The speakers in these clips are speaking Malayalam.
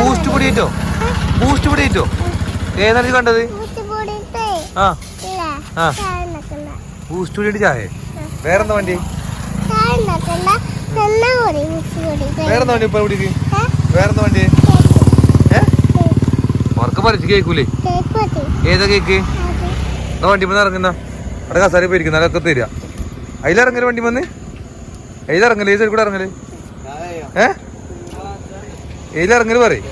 ബൂസ്റ്റ് പൊടി ഏറ്റോ ബൂസ്റ്റ് പൊടി ഏറ്റോ ഏതാണ് കണ്ടത്? ആ. ആ. ബൂസ്റ്റ് പൊടിയിട്ട് ചായ? വേറെന്താ വണ്ടി? വേറെന്താ വണ്ടി ഇപ്പൊ കുടിക്ക് വേറെന്താ വണ്ടി? ഉറക്കം പറിച്ച് കേക്കൂലേ? ഏതാ കേക്ക്? എന്നാ വണ്ടി വന്ന് ഇറങ്ങുന്ന. അവിടെ കസാരി പോയിരിക്കുന്ന അതൊക്കെ തരിക. അതിലിറങ്ങിയ വണ്ടി വന്ന്? അതിലിറങ്ങൽ ഏത് സൈഡ് കൂടെ ഇറങ്ങൽ? ഏ? ഇതിലിറങ്ങൽ പറയും?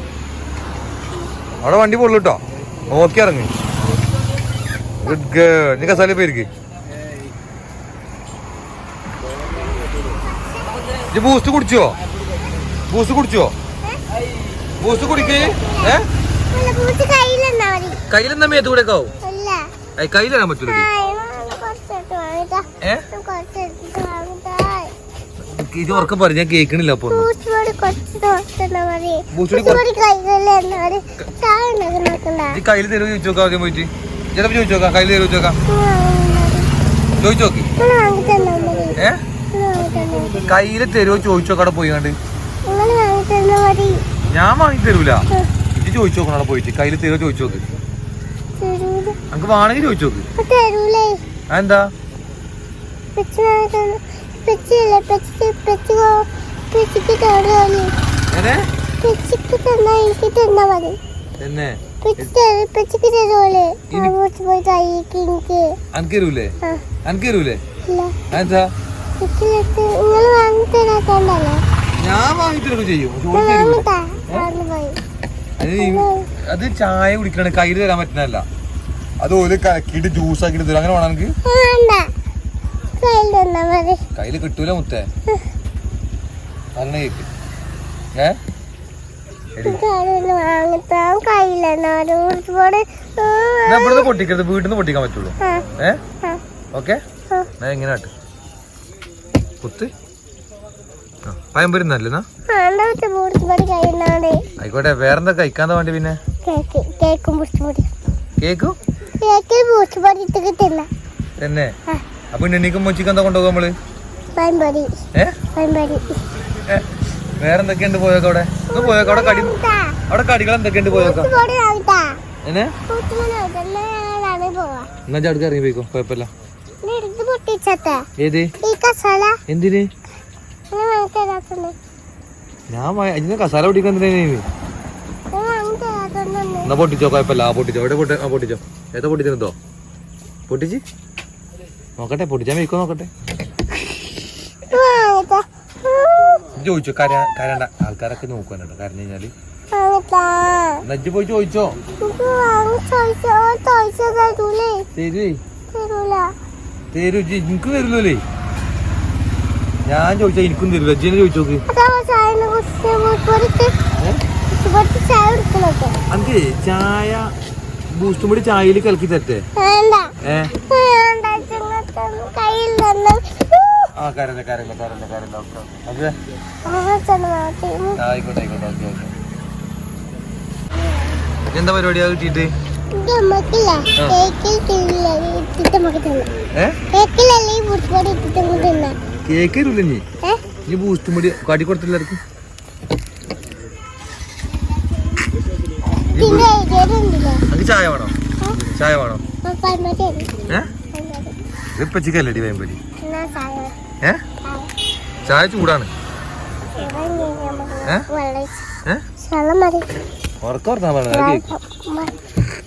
അവിടെ വണ്ടി പൊള്ളു കേട്ടോ നോക്കി ഇറങ്ങി. ഗുഡ് ഗേൾ നീ കസാല പോയിരിക്ക് ബൂസ്റ്റ് കുടിച്ചോ? ബൂസ്റ്റ് കുടിച്ചോ? ബൂസ്റ്റ് കുടിക്കേ. ഏ? കയ്യിലെന്താ മേത്ത് കൂടെ ആവും? കയ്യിലിടാൻ പറ്റൂല. ഏ? ഇത് ഉറക്കം പറഞ്ഞു ഞാൻ കേൾക്കണില്ല അപ്പൊ കയ്യിൽ തരുമോ ചോദിച്ചു നോക്കാം ആദ്യം പോയിട്ട്. ചിലപ്പോ ചോദിച്ചു നോക്കാം കയ്യിൽ തരുമോ ചോദിക്കാം ചോദിച്ചു നോക്ക്. നിങ്ങൾ വാങ്ങിത്തന്നാ മതി. ഏ? കയ്യിൽ തരുമോ ചോദിച്ചു നോക്കാം അവിടെ പോയി കണ്ട് ഞാൻ വാങ്ങി തരൂല. ഇത് ചോദിച്ചു നോക്കണം അവിടെ പോയിട്ട്. കയ്യിൽ തരുമോ ചോദിച്ചു നോക്ക്. തരൂല. നമുക്ക് വേണമെങ്കിൽ ചോദിച്ചു നോക്ക്. പെച്ചില്ലേ പെച്ച് പെച്ച് പെച്ചിക്ക് തരുമോ ഏനെ പെച്ചിക്ക് തന്നാ എനിക്ക് തന്നാ മതി. എന്നെ പെച്ചിക്ക് തരുമല്ലേ അങ്ങോട്ട് പോയി കഴിക്ക് എനിക്ക്. നിങ്ങൾ ഞാൻ വാങ്ങി ചെയ്യും. അത് ചായ കുടിക്കണ കയ്യിൽ തരാൻ പറ്റുന്നല്ല അത് ഓൽ കലക്കിയിട്ട് ജ്യൂസ് ആക്കിയിട്ട് തരും. അങ്ങനെ വേണം എനിക്ക് തന്നാ കിട്ടൂല മുത്തേ. കേക്ക്. ഏ? ഇവിടുന്ന് പൊട്ടിക്കരുത് വീട്ടിൽ നിന്ന് പൊട്ടിക്കാൻ പറ്റുള്ളൂ. ഏ? ഓക്കെ? എങ്ങനെ ആട്ട് കുത്ത്. കഴിയുന്നാണ്ട് ആയിക്കോട്ടെ വേറെന്താ കഴിക്കാൻ വേണ്ടി പിന്നെ? കേക്ക് കേക്കും തന്നെ. അപ്പൊ ഇണ്ണിക്കും മൊച്ചിക്കും എന്താ കൊണ്ടുപോകും നമ്മൾ? വേറെ എന്തൊക്കെയുണ്ട് പോയേക്ക അവിടെ? പോയേക്ക അവിടെ കടി അവിടെ കടികൾ എന്തൊക്കെയുണ്ട് പോയേക്ക? എന്നെ? ചടുക്ക് ഇറങ്ങി പോയിക്കോ കുഴപ്പമില്ല. ഏത്? എന്തിന്? ഞാൻ ഇതിന് കസാല പൊട്ടിക്കാൻ എന്നാ പൊട്ടിച്ചോ കുഴപ്പമില്ല. ആ പൊട്ടിച്ചോ. എവിടെ പൊട്ടിച്ചോ. ഏതാ പൊട്ടിച്ചിരുന്നോ പൊട്ടിച്ച്? നോക്കട്ടെ പൊട്ടിച്ചാൻ വെക്കോ നോക്കട്ടെ? ചോദിച്ചു കരണ്ട. ആൾക്കാരൊക്കെ നോക്കാനുണ്ടോ കരഞ്ഞു കഴിഞ്ഞാൽ. നജ്ജ് പോയി ചോദിച്ചോ? തരൂ എനിക്ക് തരില്ലേ ഞാൻ ചോദിച്ചാ എനിക്കും തരില്ല അജ്ജിനെ ചോദിച്ചോക്ക് അതെ ചായ ബൂസ്റ്റും കൂടി ചായയിൽ കലക്കി തരട്ടെ? ഏ വേണ്ട ചെങ്ങത്തെ കയ്യിൽ തന്നെ ആ ഓക്കെ ആയിക്കോട്ടെ ആയിക്കോട്ടെ ഓക്കെ ഓക്കെ. എന്താ പരിപാടിയാ കിട്ടിയിട്ട്? കേക്ക് തരൂല നീ നീ ബൂസ്റ്റും കാട്ടി കൊടുത്തില്ല ചായ വേണോ? ചായ വേണോ? പൽമതി ഏ ഇപ്പൊ ചിക്കല്ലടി വേമ്പരി എന്നാ ചായ? ഏ? ചായ ചൂടാണ്. ഏ? വെള്ളം ഏ? വെള്ളം മതി. ഉറക്കം ഉറക്കാൻ പറഞ്ഞ കേക്ക്.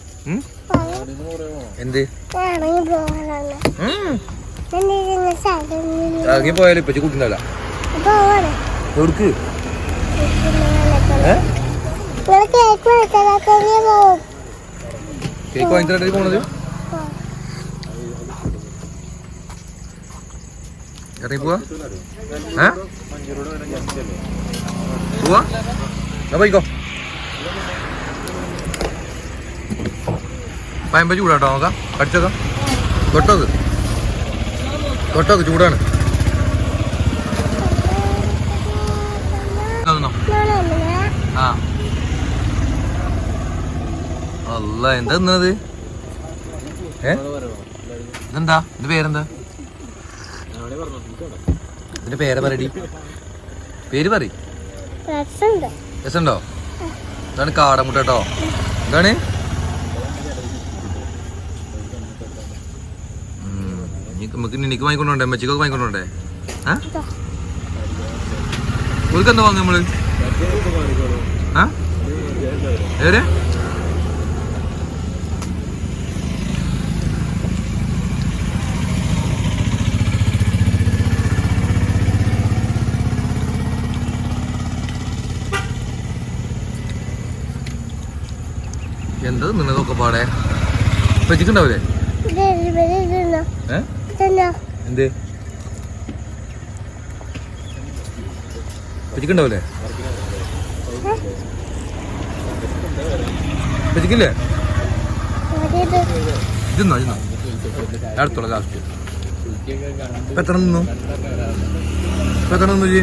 ഇറങ്ങി പോവാ ഏ പോവാ പോയിക്കോ പയമ്പ ചൂടാട്ടോ നോക്കാം കടിച്ചോക്കാം തൊട്ടത് തൊട്ടത് ചൂടാണ് ആ അല്ല എന്താ തിന്നത് ഏ ഇതെന്താ ഇത് പേരെന്താ ഇതിന്റെ പേരെ പറയടി. പേര് പറ രസമുണ്ട്. രസമുണ്ടോ? ഇതാണ് കാടമുട്ട കേട്ടോ എന്താണ്? നമുക്ക് നിനക്ക് വാങ്ങിക്കൊണ്ടോണ്ടേ അമ്മച്ചിക്കൊക്കെ വാങ്ങിക്കൊണ്ടോണ്ടേ ആ? എന്താ വാങ്ങ നമ്മൾ? ആ? ഏരെ എന്താ നിന്നതൊക്കെ പാടെ? പറ്റിക്കുണ്ടാവില്ലേ? എന്ത്? പറ്റിക്കുണ്ടാവില്ലേ പറ്റിക്കില്ലേ ഇതെന്നാ ഇത്. ഇതെന്നോ അടുത്തുള്ള ലാസ്റ്റ് എത്ര നിന്നു? എത്ര നിന്നു ജി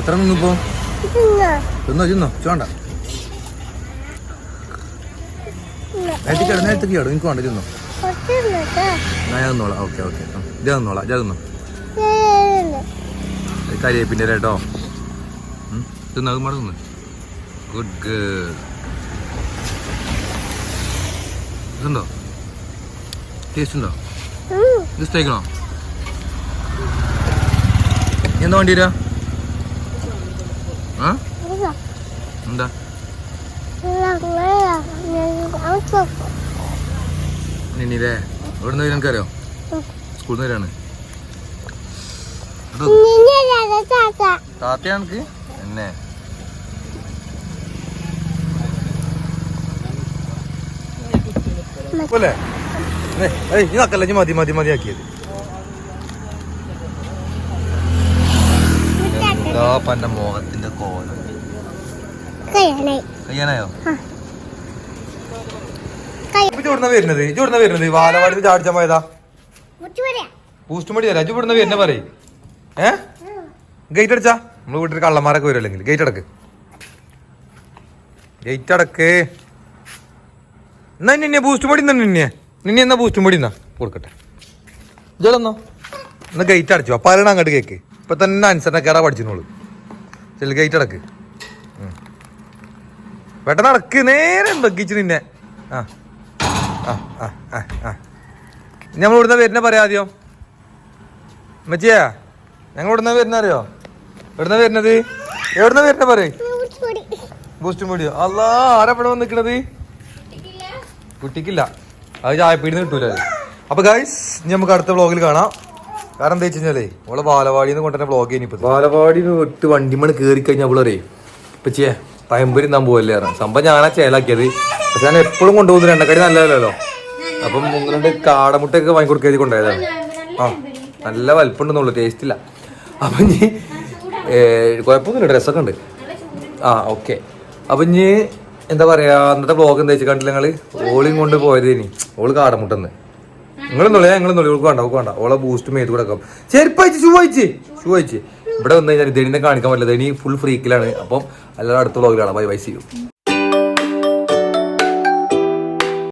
എത്ര നിന്നു ഇപ്പൊ? തിന്നോ തിന്നോ. ചോണ്ട ഇല്ല. നേരത്തേക്ക് ഇട നേരത്തേക്ക് ഇട എനിക്ക് വേണ്ട തിന്നോ. ഞാൻ ഓക്കെ ഓക്കെ. ഇത് തന്നോളാം. ഇത് തിന്നോ. കേട്ടോ. തിന്നോ അത് മടങ്ങുന്നു ഗുഡ് ഗേൾ ഇതുണ്ടോ ടേസ്റ്റ് ഉണ്ടോ. ഇത് ഇഷ്ടമായിക്കണോ എന്താ വേണ്ടി ഇതാ. എന്താ. നിന്നില്ലേ എവിടെ നിന്ന് എനിക്കറിയോ. സ്കൂളിൽ നിന്ന് വരാണ് നിന്നെയല്ല, താത്തയാ എനിക്ക് എന്നെ. നക്കല്ല ഇജ്ജ് മതി മതി മതി ആക്കിയത് എന്താ പന്റെ മോഹത്തിന്റെ കോലം. കയ്യാനായി. കയ്യ- വരുന്നത്? ഇജ്ജ് വരുന്നത്? വാലവാടി ചാടിച്ചാ പോയതാ? പൂസ്റ്റുമടി വരാ. ചൂടുന്ന വരുന്ന പറയും. ഏ? ഗേറ്റ് അടച്ചാ. നമ്മൾ വീട്ടിൽ കള്ളന്മാരൊക്കെ വരും അല്ലെങ്കിൽ. ഗേറ്റ് അടക്ക്. ഗേറ്റ് അടക്ക്. എന്നാ നിന്നെ ബൂസ്റ്റ് മടി നിന്നെ? നിന്നെ എന്നാ ബൂസ്റ്റ് മടി എന്നാ? കൊടുക്കട്ടെ. ഇജലെന്നോ എന്നാ ഗേറ്റ് അടച്ചു. അപ്പാലാണ് അങ്ങോട്ട് കേക്ക്. ഇപ്പൊ തന്നെ അനുസരണക്കേടാ പഠിച്ചിനോൾ ചെല്ലു ഗേറ്റ് അടക്ക്. പെട്ടെന്ന് അടക്ക്. നേരെ ബഗ്ഗിച്ച് നിന്നെ. ആ. ആ ആ ആ ആ. നമ്മൾ ഇവിടുന്ന് വരുന്ന പറയാ ആദ്യം. മച്ചിയാ ഞങ്ങൾ ഇവിടുന്ന് വരുന്ന അറിയോ? എവിടുന്ന വരുന്നത്? എവിടുന്ന വരുന്ന പറയും. ബൂസ്റ്റും പൊടിയോ. അല്ലാ ആരാ ഇവിടെ വന്ന് നിൽക്കണത് കുട്ടിക്കില്ല. അത് ചായപ്പീടിന്ന് കിട്ടൂല. അപ്പൊ ഗൈസ് ഇനി നമുക്ക് അടുത്ത വ്ളോഗിൽ കാണാം. കാരണം എന്താ വെച്ച് കഴിഞ്ഞാലേ ബാലവാടി നിന്ന് കൊണ്ടുവരുന്ന വ്ളോഗ് ഇനിയിപ്പോ ബാലവാടി വിട്ട് വണ്ടിമണ് കയറി കഴിഞ്ഞാൽ അവളെ ഇപ്പൊ ചെയ്യേ പയമ്പരി നാൻ പോവല്ലേ സംഭവം ഞാനാ ചേലാക്കിയത്. പക്ഷെ ഞാൻ എപ്പോഴും കൊണ്ടുപോകുന്നു എണ്ണക്കടി നല്ലതല്ലോ അപ്പം രണ്ട് കാടമുട്ടയൊക്കെ വാങ്ങി കൊടുക്കരുത് കൊണ്ടുപോയതാണ്. ആ നല്ല വലിപ്പമുണ്ടെന്നുള്ളു ടേസ്റ്റ് ഇല്ല. അപ്പൊ ഇനി കുഴപ്പമൊന്നുമില്ല ഡ്രസ്സൊക്കെ ഉണ്ട്. ആ ഓക്കെ അപ്പൊ ഇനി എന്താ പറയാ അന്നത്തെ ബ്ലോഗ് എന്താ വെച്ചാൽ കണ്ടില്ല നിങ്ങൾ? ഓളിയും കൊണ്ട് പോയത് ഇനി ഓൾ കാടമുട്ടെന്ന്. നിങ്ങളെന്നുള്ളേ ഞങ്ങളെന്നുള്ളൂ ഓൾക്ക് വേണ്ട ഓൾക്ക് വേണ്ട. ഓളെ ബൂസ്റ്റ് മേത്ത് കൊടുക്കാം വെക്കാം ചെരുപ്പ് അയച്ച് ഷൂ അയച്ച് ഷൂ അയച്ച് ഇവിടെ വന്നു കഴിഞ്ഞാൽ ദണിനെ കാണിക്കാൻ പറ്റില്ല. ദണി ഫുൾ ഫ്രീക്കിലാണ് അപ്പം എല്ലാവരും അടുത്ത ബ്ലോഗിലാണ് ബൈ ബൈ ചെയ്യും